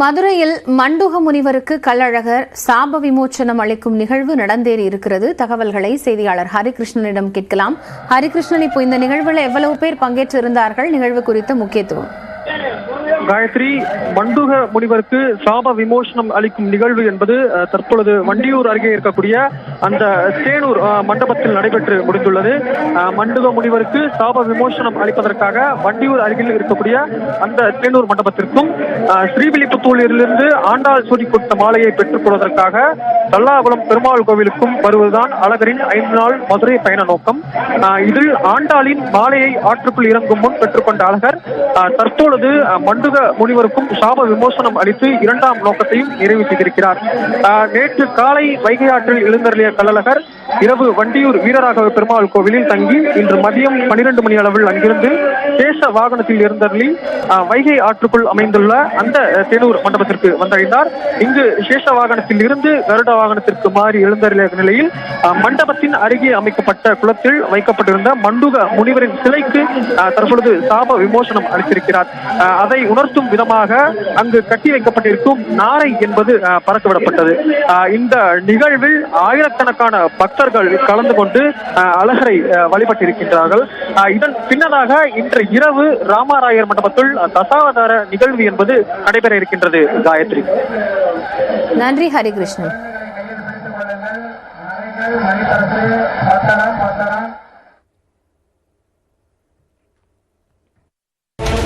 மதுரையில் மண்டுக முனிவருக்கு கள்ளழகர் சாப விமோச்சனம் அளிக்கும் நிகழ்வு நடந்தேறி இருக்கிறது. தகவல்களை செய்தியாளர் ஹரிகிருஷ்ணனிடம் கேட்கலாம். ஹரிகிருஷ்ணன் இப்போ இந்த நிகழ்வில் எவ்வளவு பேர் பங்கேற்றிருந்தார்கள்? நிகழ்வு குறித்த முக்கியத்துவம். காயத்ரி மண்டுக முனிவருக்கு சாப விமோசனம் அளிக்கும் நிகழ்வு என்பது தற்பொழுது வண்டியூர் அருகே இருக்கக்கூடிய அந்த சேனூர் மண்டபத்தில் நடைபெற்று முடிந்துள்ளது. மண்டுக முனிவருக்கு சாப விமோசனம் அளிப்பதற்காக வண்டியூர் அருகில் இருக்கக்கூடிய அந்த சேனூர் மண்டபத்திற்கும் ஸ்ரீவில்லிபுத்தூரிலிருந்து ஆண்டாள் சூடி கொடுத்த மாலையை பெற்றுக் கொள்வதற்காக தல்லாகுளம் பெருமாள் கோவிலுக்கும் வருவதுதான் அழகரின் ஐந்து நாள் மதுரை பயண நோக்கம். இதில் ஆண்டாளின் மாலையை ஆற்றுக்குள் இறங்கும் முன் பெற்றுக்கொண்ட அழகர் தற்பொழுது மண்டுக முனிவருக்கும் சாப விமோசனம் அளித்து இரண்டாம் நோக்கத்தையும் நிறைவு செய்திருக்கிறார். நேற்று காலை வைகை ஆற்றில் எழுந்தருளிய கள்ளழகர் இரவு வண்டியூர் வீரராகவ பெருமாள் கோவிலில் தங்கி இன்று மதியம் பனிரெண்டு மணி அளவில் அங்கிருந்து சேஷ வாகனத்தில் இருந்தருளி வைகை ஆற்றுக்குள் அமைந்துள்ள அந்த தேனூர் மண்டபத்திற்கு வந்தடைந்தார். இங்கு சேஷ வாகனத்தில் இருந்து கருட வாகனத்திற்கு மாறி எழுந்தருளிய நிலையில் மண்டபத்தின் அருகே அமைக்கப்பட்ட குளத்தில் வைக்கப்பட்டிருந்த மண்டுக முனிவரின் சிலைக்கு தற்பொழுது சாப விமோசனம் அளித்திருக்கிறார். அதை உணர்த்தும் விதமாக அங்கு கட்டி வைக்கப்பட்டிருக்கும் நாரை என்பது அஹ், பறக்கவிடப்பட்டது இந்த நிகழ்வில் ஆயிரக்கணக்கான பக்தர்கள் கலந்து கொண்டு அழகரை அஹ், வழிபட்டிருக்கின்றார்கள். இதன் பின்னதாக இன்று இரவு ராமராயர் மண்டபத்தில் தசாவதார நிகழ்வு என்பது நடைபெற இருக்கின்றது. காயத்ரி. நன்றி ஹரிகிருஷ்ணன்.